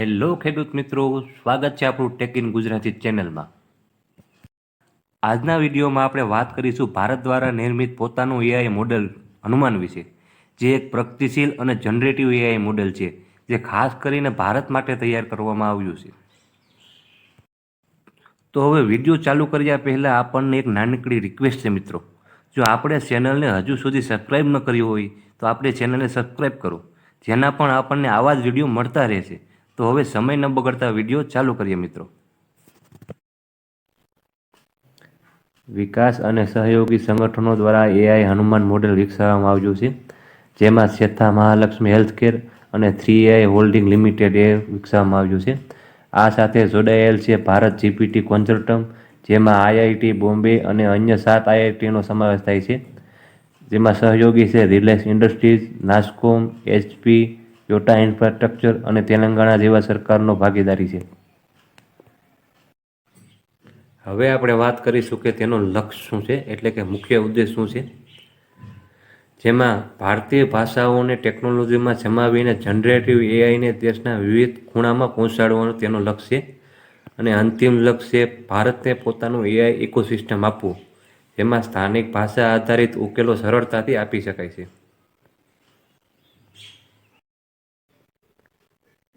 Hello ખેડૂત મિત્રો, સ્વાગત છે આપણું ટેક ઇન ગુજરાતી ચેનલમાં. આજના વિડીયોમાં આપણે વાત કરીશું ભારત દ્વારા નિર્મિત પોતાનું એઆઈ મોડેલ હનુમાન વિશે, જે એક પ્રગતિશીલ અને જનરેટિવ એઆઈ મોડેલ છે, જે ખાસ કરીને ભારત માટે તૈયાર કરવામાં આવ્યું છે. તો હવે વીડિયો ચાલુ કર્યા પહેલાં આપણને એક નાનકડી રિક્વેસ્ટ છે મિત્રો. જો આપણે ચેનલને હજુ સુધી સબસ્ક્રાઈબ ન કરી હોય, તો આપણે ચેનલને સબસ્ક્રાઈબ કરો, જેના પણ આપણને આવા જ વીડિયો મળતા રહેશે. તો હવે સમય ન બગડતા વીડિયો ચાલુ કરીએ મિત્રો. વિકાસ અને સહયોગી સંગઠનો દ્વારા એઆઈ હનુમાન મોડેલ વિકસાવવામાં આવ્યું છે, જેમાં શેથા મહાલક્ષ્મી હેલ્થકેર અને થ્રી એઆઈ હોલ્ડિંગ લિમિટેડ એ વિકસાવવામાં આવ્યું છે. આ સાથે જોડાયેલ છે ભારત જીપીટી કોન્સોર્ટમ, જેમાં આઈઆઈટી બોમ્બે અને અન્ય સાત આઈઆઈટીનો સમાવેશ થાય છે. જેમાં સહયોગી છે Reliance industries, NASSCOM HP Yotta infrastructure અને તેલંગાણા જેવા સરકારનો ભાગીદારી છે. હવે આપણે વાત કરીશું કે તેનો લક્ષ્ય શું છે, એટલે કે મુખ્ય ઉદ્દેશ શું છે? જેમાં ભારતીય ભાષાઓને ટેકનોલોજીમાં જમાવીને જનરેટિવ એઆઈને દેશના વિવિધ ખૂણામાં પહોંચાડવાનું તેનો લક્ષ્ય અને અંતિમ લક્ષ્ય ભારતને પોતાનું એઆઈ ઇકોસિસ્ટમ આપવું, જેમાં સ્થાનિક ભાષા આધારિત ઉકેલો સરળતાથી આપી શકાય છે.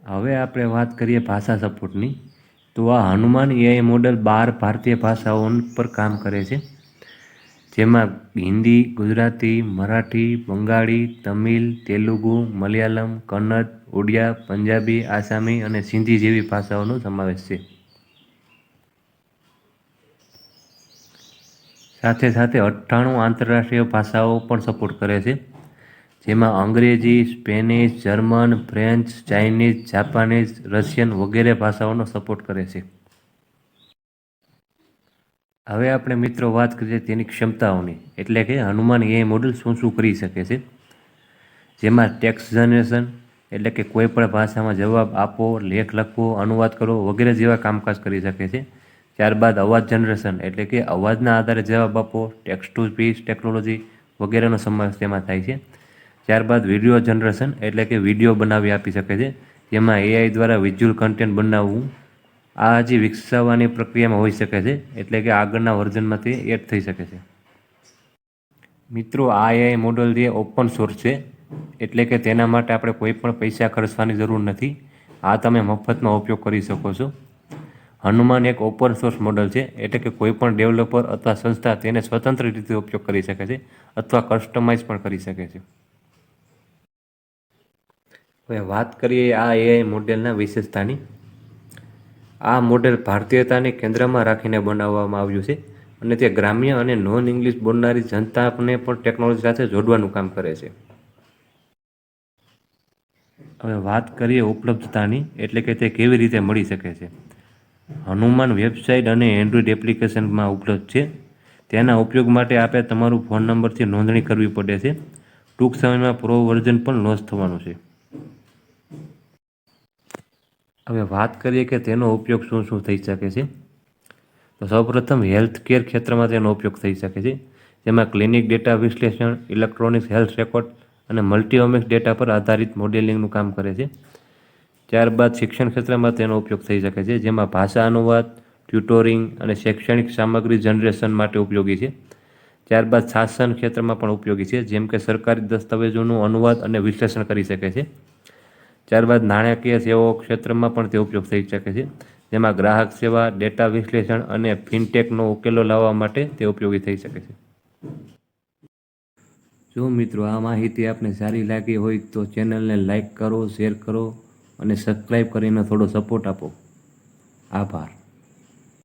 હવે આપણે વાત કરીએ ભાષા સપોર્ટની. તો આ હનુમાન એઆઈ મોડલ બાર ભારતીય ભાષાઓ પર કામ કરે છે. જેમાં હિન્દી, ગુજરાતી, મરાઠી, બંગાળી, તમિલ, તેલુગુ, મલયાલમ, કન્નડ, ઓડિયા, પંજાબી, આસામી અને સિંધી જેવી ભાષાઓનો સમાવેશ છે. સાથે સાથે અઠ્ઠાણું આંતરરાષ્ટ્રીય ભાષાઓ પણ સપોર્ટ કરે છે. જેમાં અંગ્રેજી, Spanish, German, French, Chinese, Japanese, Russian વગેરે ભાષાઓનો સપોર્ટ કરે છે. હવે આપણે મિત્રો વાત કરીએ તેની ક્ષમતાઓની. એટલે કે હનુમાન એ મોડલ શું શું કરી શકે છે? જેમાં ટેક્સ જનરેશન એટલે કે કોઈ પણ ભાષામાં જવાબ આપો લેખ લખવો, અનુવાદ કરવો વગેરે જેવા કામકાજ કરી શકે છે. ત્યારબાદ અવાજ જનરેશન એટલે કે અવાજના આધારે જવાબ આપો ટેક્સ ટુ સ્પીચ ટેકનોલોજી વગેરેનો સમાવેશ તેમાં થાય છે. ત્યારબાદ વીડિયો જનરેશન એટલે કે વીડિયો બનાવી આપી શકે છે. જેમાં એઆઈ દ્વારા વિઝ્યુઅલ કન્ટેન્ટ બનાવવું, આ હજી વિકસાવવાની પ્રક્રિયામાં હોઈ શકે છે, એટલે કે આગળના વર્ઝનમાં તે એડ થઈ શકે છે. મિત્રો, આ એઆઈ મોડલ જે ઓપન સોર્સ છે, એટલે કે તેના માટે આપણે કોઈ પણ પૈસા ખર્ચવાની જરૂર નથી. આ તમે મફતમાં ઉપયોગ કરી શકો છો. હનુમાન એક ઓપન સોર્સ મોડલ છે, એટલે કે કોઈ પણ ડેવલપર અથવા સંસ્થા તેને સ્વતંત્ર રીતે ઉપયોગ કરી શકે છે, અથવા કસ્ટમાઇઝ પણ કરી શકે છે. હવે વાત કરીએ આ એઆઈ મોડેલના વિશેષતાની. આ મોડેલ ભારતીયતાને કેન્દ્રમાં રાખીને બનાવવામાં આવ્યું છે અને તે ગ્રામ્ય અને નોન ઇંગ્લિશ બોલનારી જનતાને પણ ટેકનોલોજી સાથે જોડવાનું કામ કરે છે. હવે વાત કરીએ ઉપલબ્ધતાની, એટલે કે તે કેવી રીતે મળી શકે છે. હનુમાન વેબસાઇટ અને એન્ડ્રોઈડ એપ્લિકેશનમાં ઉપલબ્ધ છે. તેના ઉપયોગ માટે આપણે તમારું ફોન નંબરથી નોંધણી કરવી પડે છે. ટૂંક સમયમાં પ્રો વર્ઝન પણ લોન્ચ થવાનું છે. હવે વાત કરીએ કે તેનો ઉપયોગ શું શું થઈ શકે છે? તો સૌપ્રથમ હેલ્થ કેર ક્ષેત્રમાં તેનો ઉપયોગ થઈ શકે છે, જેમાં ક્લિનિક ડેટા વિશ્લેષણ ઇલેક્ટ્રોનિક્સ હેલ્થ રેકોર્ડ અને મલ્ટીઓમિક્સ ડેટા પર આધારિત મોડેલિંગનું કામ કરે છે. ત્યારબાદ શિક્ષણ ક્ષેત્રમાં તેનો ઉપયોગ થઈ શકે છે, જેમાં ભાષા અનુવાદ ટ્યુટોરિંગ અને શૈક્ષણિક સામગ્રી જનરેશન માટે ઉપયોગી છે. ત્યારબાદ શાસન ક્ષેત્રમાં પણ ઉપયોગી છે, જેમ કે સરકારી દસ્તાવેજોનું અનુવાદ અને વિશ્લેષણ કરી શકે છે. ત્યારબાદ નાણાકીય સેવાઓ ક્ષેત્રમાં પણ તે ઉપયોગ થઈ શકે છે. જેમાં ગ્રાહક સેવા, ડેટા વિશ્લેષણ અને ફિનટેકનો ઉકેલો લાવવા માટે તે ઉપયોગી થઈ શકે છે. જો મિત્રો આ માહિતી આપને સારી લાગી હોય તો ચેનલને લાઈક કરો, શેર કરો અને સબસ્ક્રાઈબ કરીને થોડો સપોર્ટ આપો. આભાર.